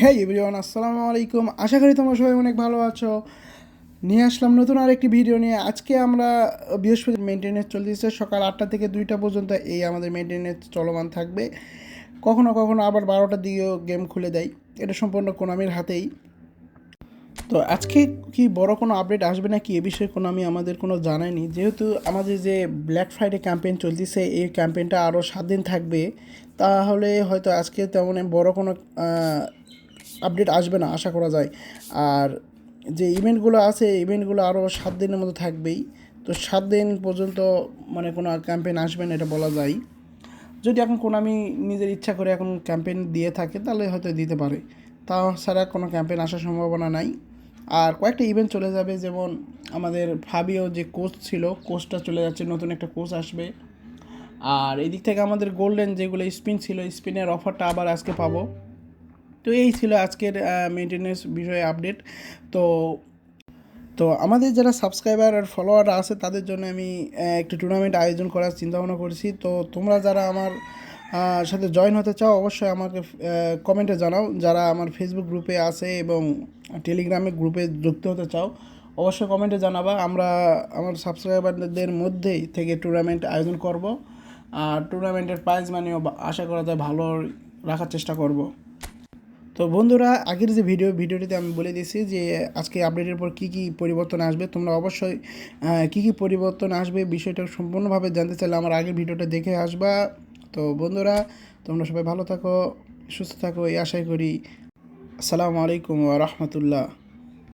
হ্যাঁ এভরিওয়ান আসসালামু আলাইকুম। আশা করি তোমরা সবাই অনেক ভালো আছো। নিয়ে আসলাম নতুন আরেকটি ভিডিও নিয়ে। আজকে আমরা বৃহস্পতি মেনটেনেন্স চলতেছে। সকাল আটটা থেকে দুইটা পর্যন্ত এই আমাদের মেনটেনেন্স চলমান থাকবে। কখনো কখনো আবার বারোটার দিকেও গেম খুলে দেয়। এটা সম্পূর্ণ কোনামির হাতেই। তো আজকে কি বড় কোনো আপডেট আসবে নাকি? এ বিষয়ে কোনো আমি আমাদের কোনো জানাইনি যেহেতু আমাদের যে ব্ল্যাক ফ্রাইডে ক্যাম্পেইন চলতেছে, এই ক্যাম্পেইনটা আরও সাত দিন থাকবে। তাহলে হয়তো আজকে তেমন বড় কোনো আপডেট আসবে না, আশা করা যায়। আর যে ইভেন্টগুলো আছে, ইভেন্টগুলো আরও সাত দিনের মতো থাকবেই। তো সাত দিন পর্যন্ত মানে কোনো ক্যাম্পেইন আসবে না, এটা বলা যায়। যদি এখন কোনো আমি নিজের ইচ্ছা করে এখন ক্যাম্পেইন দিয়ে থাকে, তাহলে হয়তো দিতে পারে। তা ছাড়া কোনো ক্যাম্পেইন আসার সম্ভাবনা নাই। আর কয়েকটা ইভেন্ট চলে যাবে, যেমন আমাদের ফাবিও যে কোচ ছিল কোচটা চলে যাচ্ছে, নতুন একটা কোচ আসবে। আর এদিক থেকে আমাদের গোল্ডেন যেগুলো স্পিন ছিল স্পিনের অফারটা আবার আজকে পাবো। তো এই ছিল আজকের মেনটেনেন্স বিষয়ে আপডেট তো তো আমাদের যারা সাবস্ক্রাইবার আর ফলোয়ার আছে, তাদের জন্য আমি একটি টুর্নামেন্ট আয়োজন করার চিন্তা ভাবনা করেছি। তো তোমরা যারা আমার সাথে জয়েন হতে চাও, অবশ্যই আমাকে কমেন্টে জানাও। যারা আমার ফেসবুক গ্রুপে আছে এবং টেলিগ্রামে গ্রুপে যুক্ত হতে চাও, অবশ্যই কমেন্টে জানাবা। আমরা আমার সাবস্ক্রাইবারদের মধ্যেই থেকে টুর্নামেন্ট আয়োজন করব। আর টুর্নামেন্টের প্রাইজ মানিও আশা করা যায় ভালো রাখার চেষ্টা করব। তো বন্ধুরা, আগের যে ভিডিও ভিডিওটিতে আমি বলে দিয়েছি যে আজকে আপডেটের পর কী কী পরিবর্তন আসবে। তোমরা অবশ্যই কী কী পরিবর্তন আসবে বিষয়টা সম্পূর্ণভাবে জানতে চাইলে আমার আগের ভিডিওটা দেখে আসবা। তো বন্ধুরা, তোমরা সবাই ভালো থাকো, সুস্থ থাকো, এই আশাই করি। আসসালামু আলাইকুম রাহমাতুল্লাহ।